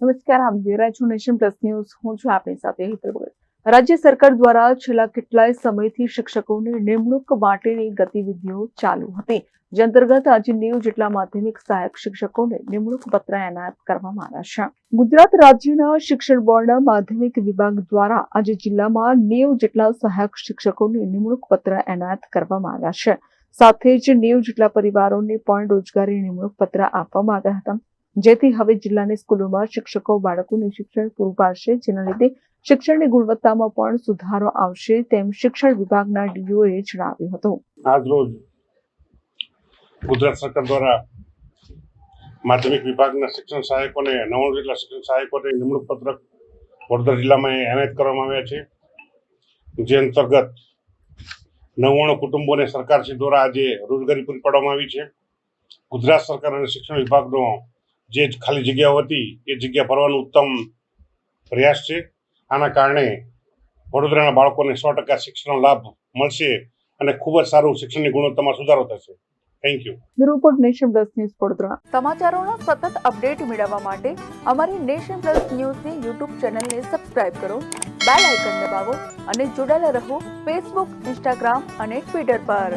નમસ્કાર, આપ જોઈ રહ્યા છો નેશન પ્લસ ન્યૂઝ. હું છું આપની સાથે હેતલ ભગત. રાજ્ય સરકાર દ્વારા છેલ્લા કેટલાય સમયથી શિક્ષકોની નિમણૂક માટેની ગતિવિધિઓ ચાલુ હતી. જે અંતર્ગત આજે નેવું જેટલા માધ્યમિક સહાયક શિક્ષકોને નિમણૂક પત્ર એનાયત કરવામાં આવ્યા છે. ગુજરાત રાજ્યના શિક્ષણ બોર્ડના માધ્યમિક વિભાગ દ્વારા આજે જિલ્લામાં નેવું જેટલા સહાયક શિક્ષકોને નિમણૂક પત્ર એનાયત કરવામાં આવ્યા છે. સાથે જ નેવું જેટલા પરિવારોને પણ રોજગારી નિમણૂક પત્ર આપવામાં આવ્યા હતા. જેથી હવે જિલ્લાની સ્કૂલોમાં શિક્ષકો, બાળકોને શિક્ષણ પૂરું પાડશે જેના લીધે શિક્ષણની ગુણવત્તામાં પણ સુધારો આવશે તેમ શિક્ષણ વિભાગના ડીઓએ જણાવ્યું હતું. આજ રોજ ગુજરાત સરકાર દ્વારા માધ્યમિક વિભાગના શિક્ષણ સહાયકોને નવ્વાણું જેટલા શિક્ષણ સહાયકોને નિમણૂક પત્રક વડોદરા જિલ્લામાં એનાયત કરવામાં આવ્યા છે. જે અંતર્ગત નવ્વાણું કુટુંબોને સરકારશ્રી દ્વારા આજે રોજગારી પૂરી પાડવામાં આવી છે. ગુજરાત સરકાર અને શિક્ષણ વિભાગનો જે ખાલી જગ્યાઓ હતી એ જગ્યા ભરવાનો ઉત્તમ પ્રયાસ છે. આના કારણે વડોદરાના બાળકોને સો ટકા શિક્ષણનો લાભ મળશે અને ખૂબ જ સારું શિક્ષણની ગુણવત્તામાં સુધારો થશે. Thank you report nation plus news Vadodara. સમાચારોના સતત અપડેટ મેળવવા માટે અમારી નેશન પ્લસ ન્યૂઝની યુટ્યુબ ચેનલને સબસ્ક્રાઇબ કરો બેલ આઇકન દબાવો અને જોડાયેલા રહો ફેસબુક ઇન્સ્ટાગ્રામ અને ટ્વિટર પર.